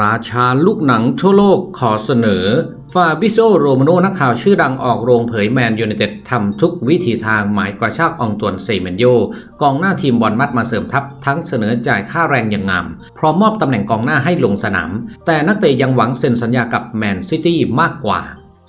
ราชาลูกหนังทั่วโลกขอเสนอ ฟาบิโซโรมโนนักข่าวชื่อดังออกโรงเผยแมนยูไนเต็ดทำทุกวิธีทางหมายกระชากอองตวนเซเมนโย กองหน้าทีมบอลมัดมาเสริมทัพ ทั้งเสนอจ่ายค่าแรงอย่างงาม พร้อมมอบตำแหน่งกองหน้าให้ลงสนาม แต่นักเตะยังหวังเซ็นสัญญากับแมนซิตี้มากกว่า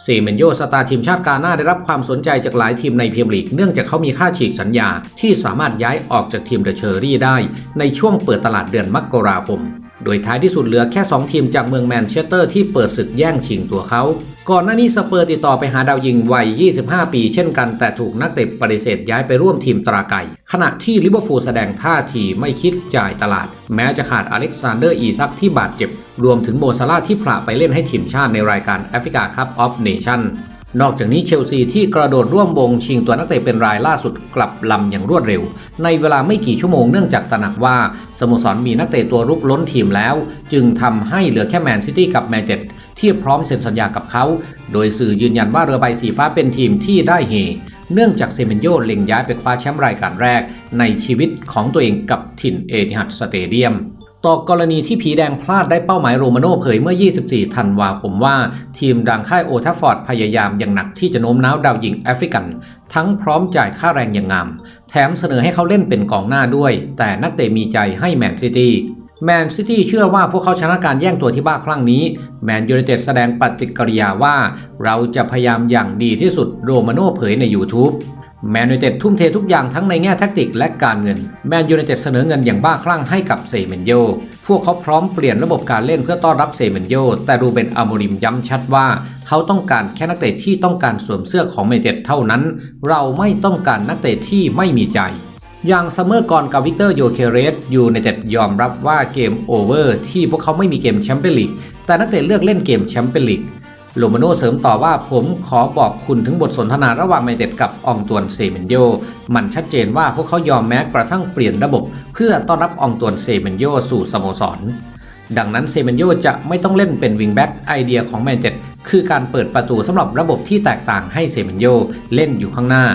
เซเมนโยสตาร์ทีมชาติกาหน้าได้รับความสนใจจากหลายทีมในพรีเมียร์ลีก เนื่องจากเขามีค่าฉีกสัญญาที่สามารถย้ายออกจากทีมเดอะเชอรี่ได้ ในช่วงเปิดตลาดเดือนมกราคม โดยท้ายที่สุดเหลือแค่ 2 ทีมจากเมืองแมนเชสเตอร์ที่เปิดศึกแย่งชิงตัวเขา ก่อนหน้านี้สเปอร์ติดต่อไปหาดาวยิงวัย 25 ปีเช่นกันแต่ถูกนักเตะปฏิเสธย้ายไปร่วมทีมตราไก่ขณะที่ลิเวอร์พูลแสดงท่าทีไม่คิดจ่ายตลาด แม้จะขาดอเล็กซานเดอร์อีซักที่บาดเจ็บ รวมถึงโมซาร่าที่ผละไปเล่นให้ทีมชาติในรายการแอฟริกาคัพออฟเนชั่น นอกจากนี้เชลซีที่กระโดดร่วมวงชิงตัวนักเตะเป็นรายล่าสุดกลับลำอย่างรวดเร็ว ในเวลาไม่กี่ชั่วโมงเนื่องจากตระหนักว่าสโมสรมีนักเตะตัวรุกล้นทีมแล้ว จึงทำให้เหลือแค่แมนซิตี้กับแมนเชสเตอร์ที่พร้อมเซ็นสัญญากับเขา โดยสื่อยืนยันว่าเรือใบสีฟ้าเป็นทีมที่ได้เฮเนื่องจากเซเมนโยเล็งย้ายไปคว้าแชมป์รายการแรกในชีวิตของตัวเองกับถิ่นเอติฮัดสเตเดียม ต่อกรณีที่ผีแดงพลาดได้เป้าหมายโรมาโน่เผยเมื่อ 24 ธันวาคมว่า ทีมดังค่ายโอทัฟฟอร์ดพยายามอย่างหนักที่จะโน้มน้าวดาวยิงแอฟริกัน ทั้งพร้อมจ่ายค่าแรงอย่างงาม แถมเสนอให้เขาเล่นเป็นกองหน้าด้วย แต่นักเตะมีใจให้แมนซิตี้แมนซิตี้เชื่อว่าพวกเขาชนะการแย่งตัวที่บ้าคลั่งนี้ แมนยูไนเต็ดแสดงปฏิกิริยาว่า เราจะพยายามอย่างดีที่สุดโรมาโน่เผยใน YouTube แมนยูเต็ดทุ่มเททุกอย่างทั้งในแง่แทคติกและการเงิน แมนยูเต็ดเสนอเงินอย่างบ้าคลั่งให้กับเซเมนโย พวกเขาพร้อมเปลี่ยนระบบการเล่นเพื่อต้อนรับเซเมนโย แต่รูเบนอาโมริมย้ำชัดว่า เขาต้องการแค่นักเตะที่ต้องการสวมเสื้อของแมนยูเต็ดเท่านั้น เราไม่ต้องการนักเตะที่ไม่มีใจอย่างซัมเมอร์ก่อนกับวิกเตอร์โยเคเรสยูไนเต็ดยอมรับว่าเกมโอเวอร์ที่พวกเขาไม่มีเกมแชมเปี้ยนลีกแต่นักเตะเลือกเล่นเกมแชมเปี้ยนลีก โลมาโนเสริมต่อว่าผมขอบอกคุณถึงบทสนทนาระหว่างไมเต็ดกับอองตวนเซเมนโย มันชัดเจนว่าพวกเขายอมแม้กระทั่งเปลี่ยนระบบ เพื่อต้อนรับอองตวนเซเมนโยสู่สโมสร ดังนั้นเซเมนโยจะไม่ต้องเล่นเป็นวิงแบ็กไอเดียของแมนเต็ดคือการเปิดประตูสำหรับระบบที่แตกต่างให้เซเมนโยเล่นอยู่ข้างหน้า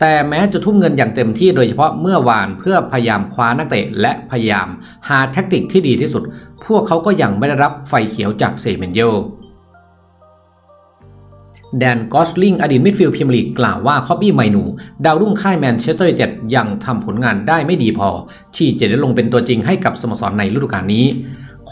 แต่แม้จะทุ่มเงินอย่างเต็มที่โดยเฉพาะเมื่อวานเพื่อพยายามคว้านักเตะและพยายามหาแทคติกที่ดีที่สุด พวกเขาก็ยังไม่ได้รับไฟเขียวจากเซเมนโย แดนกอสลิงอดีตมิดฟิลด์พรีเมียร์ลีกกล่าวว่าคอบบี้ไมนู ดาวรุ่งค่ายแมนเชสเตอร์ยูไนเต็ดยังทำผลงานได้ไม่ดีพอ ที่จะได้ลงเป็นตัวจริงให้กับสโมสรในฤดูกาลนี้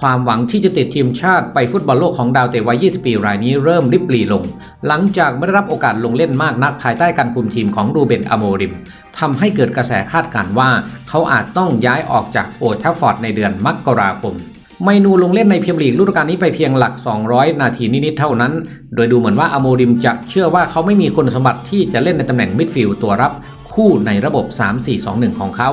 ความหวังที่จะติดทีมชาติไปฟุตบอลโลกของดาวเตะวัย 20 ปีรายนี้เริ่มริบหรี่ลง หลังจากไม่ได้รับโอกาสลงเล่นมากนักภายใต้การคุมทีมของรูเบนอโมริมทำให้เกิดกระแสคาดการณ์ว่า เขาอาจต้องย้ายออกจากโอทัฟฟอร์ดในเดือนมกราคม ไมนูลงเล่นในเมียร์ลีกฤดูกาลนี้ไปเพียงหลัก 200 นาทีนิดๆเท่านั้น โดยดูเหมือนว่าอโมริมจะเชื่อว่าเขาไม่มีคุณสมบัติที่จะเล่นในตำแหน่งมิดฟิลด์ตัวรับคู่ในระบบ 3-4-2-1 ของเขา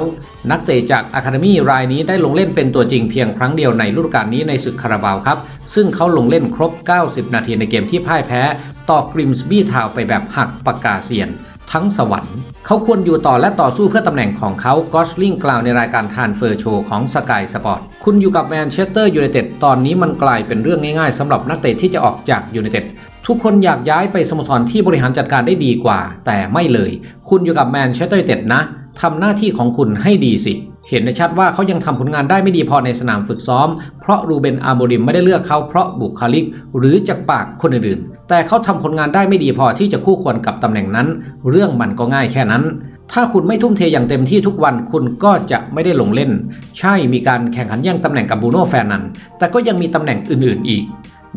นักเตะจากอะคาเดมี่รายนี้ได้ลงเล่นเป็นตัวจริงเพียงครั้งเดียวในฤดูกาลนี้ในศึกคาราบาวครับ ซึ่งเขาลงเล่นครบ 90 นาทีในเกมที่พ่ายแพ้ ต่อกริมสบี้ทาวไปแบบหักปากกาเซียน ทั้งสวรรค์ เขาควรอยู่ต่อและต่อสู้เพื่อตำแหน่งของเขากอสลิงกล่าวในรายการทานเฟอร์โชว์ของสกายสปอร์ตคุณอยู่กับแมนเชสเตอร์ยูไนเต็ดตอนนี้มันกลายเป็นเรื่องง่ายๆสำหรับนักเตะที่จะออกจากยูไนเต็ดทุกคนอยากย้ายไปสโมสรที่บริหารจัดการได้ดีกว่า แต่ไม่เลย คุณอยู่กับแมนเชสเตอร์ยูไนเต็ดนะทำหน้าที่ของคุณให้ดีสิ เห็นได้ชัดว่าเขายังทำผลงานได้ไม่ดีพอในสนามฝึกซ้อม เพราะรูเบนอาร์โมริมไม่ได้เลือกเขาเพราะบุคลิก หรือจากปากคนอื่นๆ แต่เขาทำผลงานได้ไม่ดีพอที่จะคู่ควรกับตำแหน่งนั้น เรื่องมันก็ง่ายแค่นั้น ถ้าคุณไม่ทุ่มเทอย่างเต็มที่ทุกวันคุณก็จะไม่ได้ลงเล่น ใช่มีการแข่งขันแย่งตำแหน่งกับบูโน่แฟนนันแต่ก็ยังมีตำแหน่งอื่นๆอีก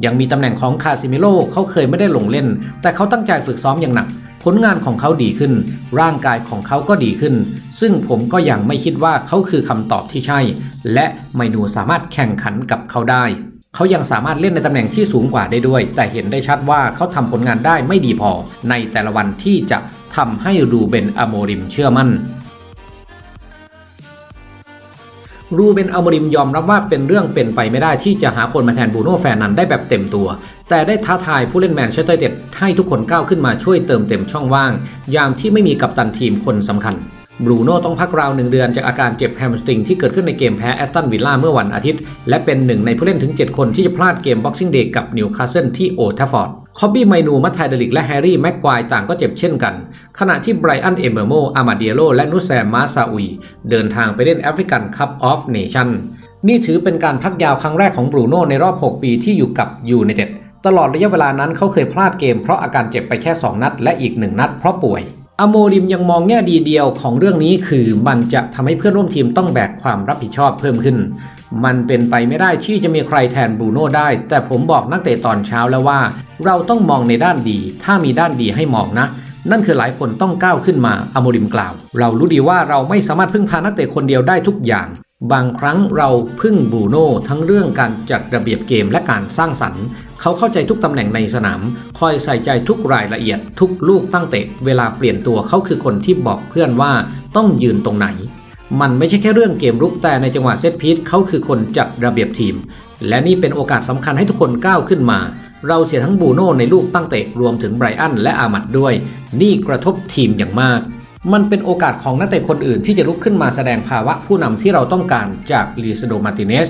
ยังมีตำแหน่งของคาซิมิโลเขาเคยไม่ได้ลงเล่น แต่เขาตั้งใจฝึกซ้อมอย่างหนัก ผลงานของเขาดีขึ้น ร่างกายของเขาก็ดีขึ้น ซึ่งผมก็ยังไม่คิดว่าเขาคือคำตอบที่ใช่ และไมนูสามารถแข่งขันกับเขาได้ เขายังสามารถเล่นในตำแหน่งที่สูงกว่าได้ด้วย แต่เห็นได้ชัดว่าเขาทำผลงานได้ไม่ดีพอ ในแต่ละวันที่จะทำให้รูเบนอโมริมเชื่อมั่น รูเบนอัลมริมยอมรับว่าเป็นเรื่องเป็นไปไม่ได้ที่จะหาคนมาแทนบูโน่แฟร์นันได้แบบเต็มตัว แต่ได้ท้าทายผู้เล่นแมนเชสเตอร์ยูไนเต็ดให้ทุกคนก้าวขึ้นมาช่วยเติมเต็มช่องว่าง ยามที่ไม่มีกัปตันทีมคนสำคัญบรูโน่ต้องพักราวหนึ่งเดือนจากอาการเจ็บแฮมสตริงที่เกิดขึ้นในเกมแพ้แอสตันวิลล่าเมื่อวันอาทิตย์ และเป็นหนึ่งในผู้เล่นถึง 7 คนที่จะพลาดเกมบ็อกซิ่งเดย์กับนิวคาสเซิลที่โอทัฟฟอร์ด คอบบี้ไมนูมัทไทเดลิกและแฮร์รี่แม็กควายต่างก็เจ็บเช่นกัน ขณะที่ไบรอันเอเมอร์โมอามาเดียโลและนุสแซมมาซาอุยเดินทางไปเล่นแอฟริกันคัพออฟเนชั่นนี่ถือเป็นการพักยาวครั้งแรกของบรูโน่ในรอบ 6 ปีที่อยู่กับยูไนเต็ดตลอดระยะเวลานั้นเขาเคยพลาดเกมเพราะอาการเจ็บไปแค่ 2 นัด และอีก 1 นัดเพราะป่วย อโมริมยังมองแง่ดีเดียวของเรื่องนี้คือมันจะทำให้เพื่อนร่วมทีมต้องแบกความรับผิดชอบเพิ่มขึ้น มันเป็นไปไม่ได้ที่จะมีใครแทนบรูโน่ได้ แต่ผมบอกนักเตะตอนเช้าแล้วว่า เราต้องมองในด้านดี ถ้ามีด้านดีให้มองนะ นั่นคือหลายคนต้องก้าวขึ้นมาอโมริมกล่าว เรารู้ดีว่าเราไม่สามารถพึ่งพานักเตะคนเดียวได้ทุกอย่าง บางครั้งเราพึ่งบรูโน่ทั้งเรื่องการจัดระเบียบเกมและการสร้างสรรค์ เขาเข้าใจทุกตำแหน่งในสนาม คอยใส่ใจทุกรายละเอียด ทุกลูกตั้งเตะ เวลาเปลี่ยนตัวเขาคือคนที่บอกเพื่อนว่าต้องยืนตรงไหน มันไม่ใช่แค่เรื่องเกมรุกแต่ในจังหวะเซตพีซเขาคือคนจัดระเบียบทีม และนี่เป็นโอกาสสำคัญให้ทุกคนก้าวขึ้นมา เราเสียทั้งบูโน่ในลูกตั้งเตะรวมถึงไบรอันและอามัดด้วย นี่กระทบทีมอย่างมาก มันเป็นโอกาสของนักเตะคนอื่นที่จะลุกขึ้นมาแสดงภาวะผู้นำที่เราต้องการจากลีซโดมาติเนส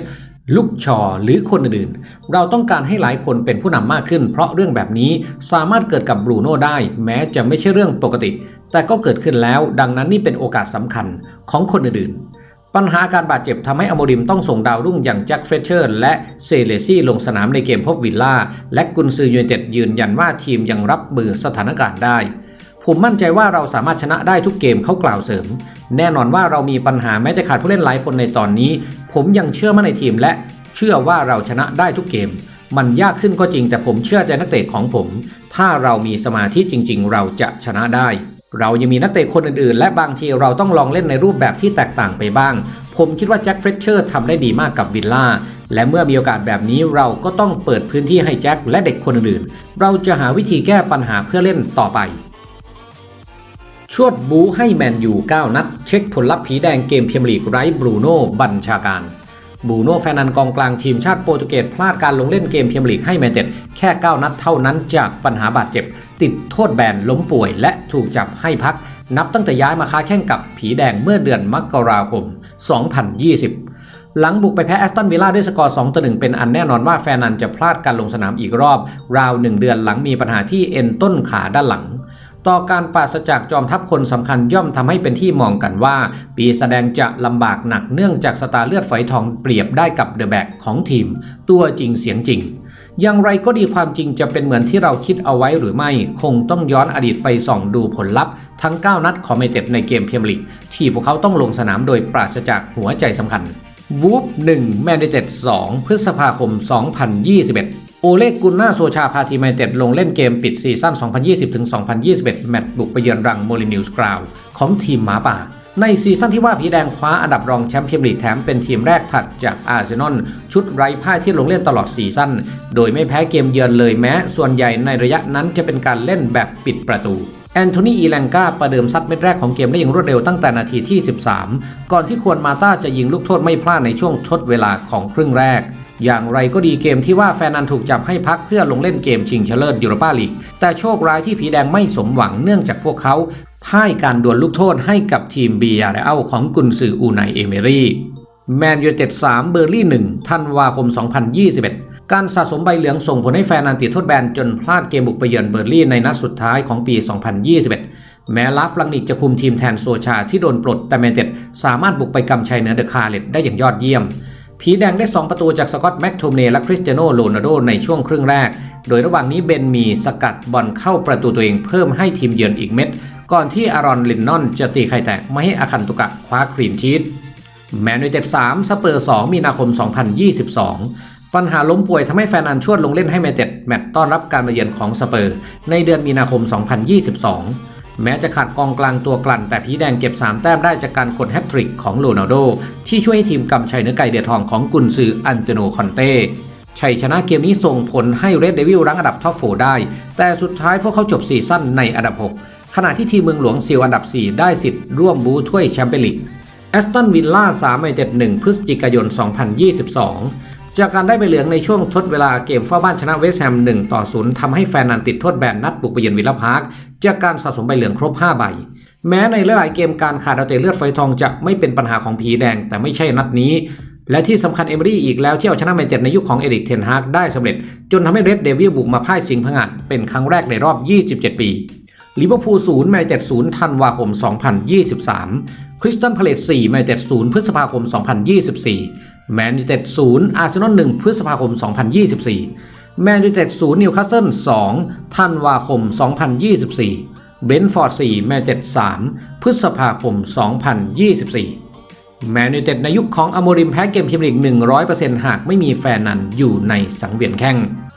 ลุกชอหรือคนอื่น เราต้องการให้หลายคนเป็นผู้นำมากขึ้น เพราะเรื่องแบบนี้สามารถเกิดกับบรูโน่ได้ แม้จะไม่ใช่เรื่องปกติ แต่ก็เกิดขึ้นแล้ว ดังนั้นนี่เป็นโอกาสสำคัญของคนอื่นปัญหาการบาดเจ็บทำให้อโมริมต้องส่งดาวรุ่งอย่างแจ็คเฟรเชอร์ และเซเลซี่ลงสนามในเกมพบวิลล่า และกุนซือยูไนเต็ดยืนยันว่าทีมยังรับมือสถานการณ์ได้ ผมมั่นใจว่าเราสามารถชนะได้ทุกเกมเขากล่าวเสริม แน่นอนว่าเรามีปัญหาแม้จะขาดผู้เล่นหลายคนในตอนนี้ ผมยังเชื่อมั่นในทีมและเชื่อว่าเราชนะได้ทุกเกม มันยากขึ้นก็จริงแต่ผมเชื่อใจนักเตะของผม ถ้าเรามีสมาธิจริง ๆ เราจะชนะได้ เรายังมีนักเตะคนอื่นๆ และบางทีเราต้องลองเล่นในรูปแบบที่แตกต่างไปบ้าง ผมคิดว่าแจ็คเฟรชเชอร์ทำได้ดีมากกับวิลล่าและเมื่อมีโอกาสแบบนี้เราก็ต้องเปิดพื้นที่ให้แจ็คและเด็กคนอื่น เราจะหาวิธีแก้ปัญหาเพื่อเล่นต่อไป ชวดบูให้แมนยู 9 นัด เช็คผลลัพธ์ผีแดงเกมเมียร์ลีกไร้บรูโน่บัญชาการบรูโน่แฟนันกองกลางทีมชาติโปรตุเกสพลาดการลงเล่นเกมเมียร์ลีกให้แมนเต็ดแค่ 9 นัดเท่านั้นจากปัญหาบาดเจ็บ ติดโทษแบนล้มป่วยและถูกจับให้พัก นับตั้งแต่ย้ายมาค้าแข่งกับผีแดงเมื่อเดือนมกราคม 2020หลังบุกไปแพ้แอสตันวิลล่าด้วยสกอร์2ต่อ1เป็นอันแน่นอนว่าแฟนันจะพลาดการลงสนามอีกรอบ ราว1เดือนหลังมีปัญหาที่เอ็นต้นขาด้านหลัง ต่อการปราศจากจอมทัพคนสำคัญย่อมทำให้เป็นที่มองกันว่า ปีแสดงจะลำบากหนักเนื่องจากสตาร์เลือดฝอยทองเปรียบได้กับเดอะแบกของทีม ตัวจริงเสียงจริง อย่างไรก็ดีความจริงจะเป็นเหมือนที่เราคิดเอาไว้หรือไม่ คงต้องย้อนอดีตไปส่องดูผลลัพธ์ทั้ง 9 นัดของเมเต็ดในเกมเมียร์ลีกที่พวกเขาต้องลงสนามโดยปราศจากหัวใจสำคัญวูฟ1แมนเดเต็ด2พฤษภาคม 2021 โอเลกุนนาโซชาพาทีมแมนเต็ดลงเล่นเกมปิดซีซั่น 2020-2021 แมตช์บุกไปเยือนรังโมลินิวส์กราวของทีมหมาป่า ในซีซั่นที่ว่าผีแดงคว้าอันดับรองแชมป์พรีเมียร์ลีกแถมเป็นทีมแรกถัดจากอาร์เซนอลชุดไร้พ่ายที่ลงเล่นตลอดซีซั่น โดยไม่แพ้เกมเยือนเลยแม้ ส่วนใหญ่ในระยะนั้นจะเป็นการเล่นแบบปิดประตูแอนโทนีอีแลงกาประเดิมซัดเม็ดแรกของเกมได้อย่างรวดเร็วตั้งแต่นาทีที่ 13 ก่อนที่ควรมาต้าจะยิงลูกโทษไม่พลาดในช่วงทดเวลาของครึ่งแรก อย่างไรก็ดีเกมที่ว่าแฟนนันถูกจับให้พักเพื่อลงเล่นเกมชิงชนะเลิศยูโรปาลีก แต่โชคร้ายที่ผีแดงไม่สมหวังเนื่องจากพวกเขาพ่ายการดวลลูกโทษให้กับทีมเบียาเรอัลของกุนซืออูไนเอเมรี่แมนยูเต็ด3เบอร์ลี่1ธันวาคม 2021 การสะสมใบเหลืองส่งผลให้แฟนนันติดโทษแบนจนพลาดเกมบุกไปเยือนเบอร์ลี่ในนัดสุดท้ายของปี 2021 แม้ลาฟลังนิกจะคุมทีมแทนโซชาที่โดนปลดแต่แมนเต็ดสามารถบุกไปกำชัยเหนือเดอะคาร์เลตได้อย่างยอดเยี่ยม ผีแดงได้ 2 ประตูจากสกอตแม็กโทมเนและคริสเตียโนโรนัลโดในช่วงครึ่งแรก โดยระหว่างนี้เบนมีสกัดบอลเข้าประตูตัวเองเพิ่มให้ทีมเยือนอีกเม็ด ก่อนที่อารอนลินนอนจะตีไข่แตกไม่ให้อาคันตุกะคว้าคลีนชีตแมนยูเต็ด3สเปอร์ 2 มีนาคม 2022 ปัญหาล้มป่วยทำให้แฟนอันชวดลงเล่นให้แมนเต็ดแมตต์ต้อนรับการมาเยือนของสเปอร์ ในเดือนมีนาคม 2022 แม้จะขาดกองกลางตัวกลั่น แต่ผีแดงเก็บ 3 แต้มได้จากการกดแฮตทริกของโรนัลโด ที่ช่วยให้ทีมกำชัยเนื้อไก่เดือดทองของกุนซืออันเตโนคอนเต้ชัยชนะเกมนี้ส่งผลให้เรดเดวิลรั้งอันดับท็อปโฟได้ แต่สุดท้ายพวกเขาจบซีซั่นในอันดับ 6 ขณะที่ทีมเมืองหลวงซีลอันดับ 4 ได้สิทธิ์ร่วมบูถ้วยแชมเปี้ยนลีกแอสตันวิลล่า3-7-1พฤศจิกายน 2022 จากการได้ใบเหลืองในช่วงทดเวลาเกมเฝ้าบ้านชนะเวสต์แฮม1ต่อ0ทำให้แฟนนันติดโทษแบนนัดบุกไปเยือนวิลล่าพาร์คจากการสะสมใบเหลืองครบ 5 ใบ แม้ในหลายๆเกมการขาดดาวเตะเลือดไฟทองจะไม่เป็นปัญหาของผีแดงแต่ไม่ใช่นัดนี้ และที่สำคัญเอเมอรี่อีกแล้วที่เอาชนะแมนเชสเตอร์ในยุคของเอริกเทนฮากได้สำเร็จ จนทำให้เรดเดวิลบุกมาพ่ายสิงห์ผงาดเป็นครั้งแรกในรอบ 27 ปี ลิเวอร์พูล0แมตช์70ธันวาคม 2023 คริสตัลพาเลซ4แมตช์0พฤษภาคม 2024 แมนยูเต็ด0อาร์เซนอล1พฤษภาคม 2024 แมนยูเต็ด0นิวคาสเซิล2ธันวาคม 2024 เบรนท์ฟอร์ด4แมนยูเต็ด3พฤษภาคม 2024 แมนยูเต็ดในยุคของอโมริมแพ้เกมพรีเมียร์ลีก100%หากไม่มีแฟนนันอยู่ในสังเวียนแข่ง